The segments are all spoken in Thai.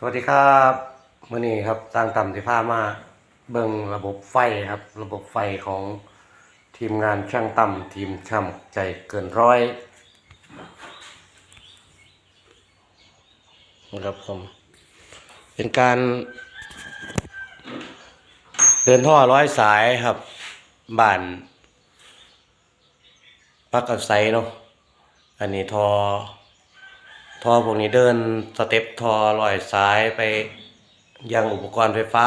สวัสดีครับมื่อนี้ครับสร้างต่ำสิพามาเบิ่งระบบไฟครับ ระบบไฟของทีมงานช่างต่ำทีมช่างใจเกินร้อยนะครับผมเป็นการเดินท่อร้อยสายครับบ้านปักกับไซเนาะอันนี้ทอ ทอพวกนี้เดินสเต็ปทอลอยซ้ายไปยังอุปกรณ์ไฟฟ้า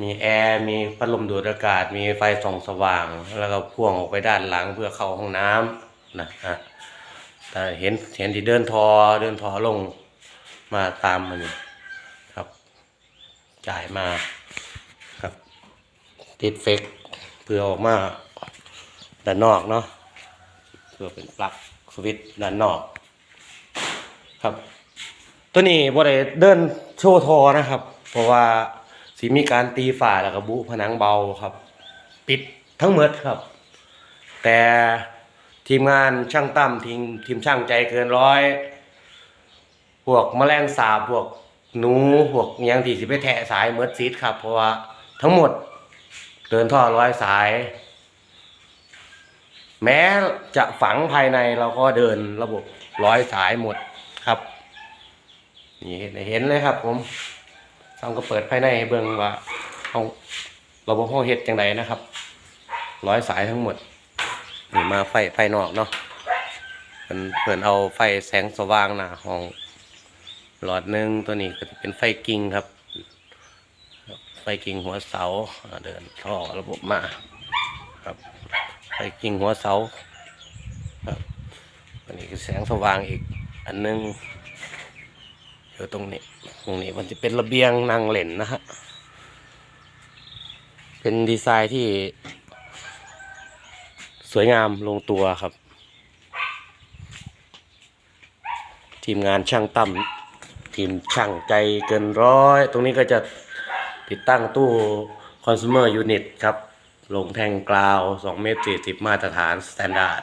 มีแอร์ มีพัดลมดูดอากาศ มีไฟส่องสว่าง แล้วก็พ่วงออกไปด้านหลังเพื่อเข้าห้องน้ำนะฮะแต่เห็นเห็นที่เดินทอเดินทอลงมาตามมันครับ จ่ายมาครับ ติดเฟกเพื่อออกมาด้านนอกเนาะเพื่อเป็นปลั๊กสวิตช์ด้านนอก ครับ ตัวนี้บ่ได้เดินโชว์ทอนะครับ เพราะว่าสีมีการตีฝาแล้วก็บุผนังเบาครับ ปิดทั้งหมดครับ แต่ทีมงานช่างตั้มทีมทีมช่างใจเกินร้อยพวกแมลงสาบพวกหนูพวกอิหยังที่สิไปแทะสายเมิดซีดครับ เพราะว่าทั้งหมดเดินท่อร้อยสาย แม้จะฝังภายในเราก็เดินระบบร้อยสายหมด ครับ นี่เห็นเลยครับ ผมทำก็เปิดภายในให้เบิ่งว่าห้องระบบห้องเฮ็ดจังไดนะครับ ร้อยสายทั้งหมดนี่มาไฟไฟนอกเนาะเพิ่นเพิ่นเอาไฟแสงสว่างหน้าห้องหลอดหนึ่งตัวนี้ก็จะเป็นไฟกิ่งครับ ไฟกิ่งหัวเสาอ่าเดินท่อระบบมาครับ ไฟกิ่งหัวเสาครับอันนี้คือแสงสว่างอีก อันหนึงอยู่ตรงนี้ ตรงนี้มันจะเป็นระเบียงนางเหล่นนะฮะ เป็นดีไซน์ที่ สวยงามลงตัวครับ ทีมงานช่างตั้มทีมช่างใจเกินร้อย ตรงนี้ก็จะติดตั้งตู้ consumer unit ครับ ลงแทงกราว2เมตร40 มาตรฐานสแตนดาร์ด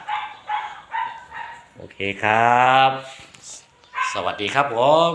โอเคครับ สวัสดีครับผม